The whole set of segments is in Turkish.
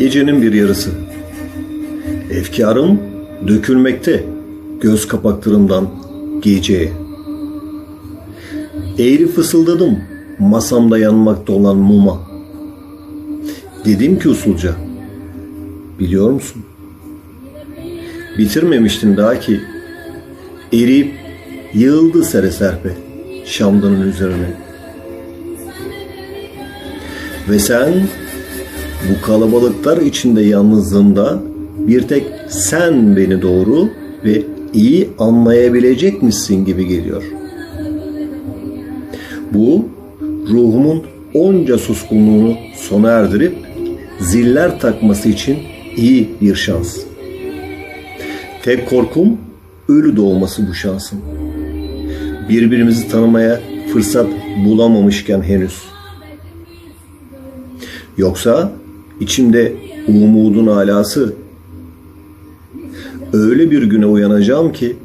Gecenin bir yarısı. Efkarım dökülmekte göz kapaklarımdan geceye. Eğri fısıldadım masamda yanmakta olan muma. Dedim ki usulca, biliyor musun? Bitirmemiştim daha ki eriyip yığıldı sere serpe şamdanın üzerine. Ve sen bu kalabalıklar içinde yalnızlığımda bir tek sen beni doğru ve iyi anlayabilecekmişsin gibi geliyor. Bu ruhumun onca suskunluğunu sona erdirip ziller takması için iyi bir şans. Tek korkum ölü doğması bu şansın. Birbirimizi tanımaya fırsat bulamamışken henüz. Yoksa içimde umudun alası öyle bir güne uyanacağım ki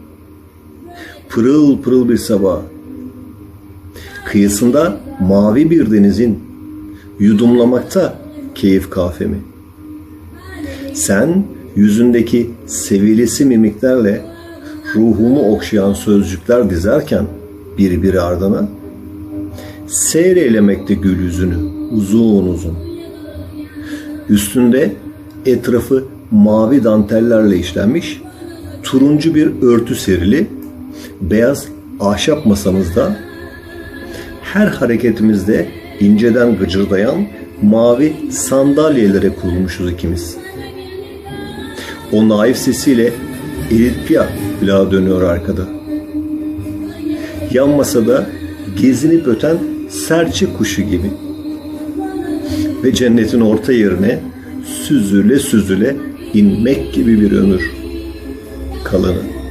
pırıl pırıl bir sabah kıyısında mavi bir denizin yudumlamakta keyif kahvemi. Sen yüzündeki sevilisi mimiklerle ruhumu okşayan sözcükler dizerken birbiri ardına seyreylemekte gül yüzünü uzun uzun. Üstünde etrafı mavi dantellerle işlenmiş turuncu bir örtü serili beyaz ahşap masamızda her hareketimizde inceden gıcırdayan mavi sandalyelere kurulmuşuz ikimiz. O naif sesiyle Edith Piaf plağı dönüyor arkada. Yan masada gezinip öten serçe kuşu gibi. Ve cennetin orta yerine süzüle süzüle inmek gibi bir ömür kalanı.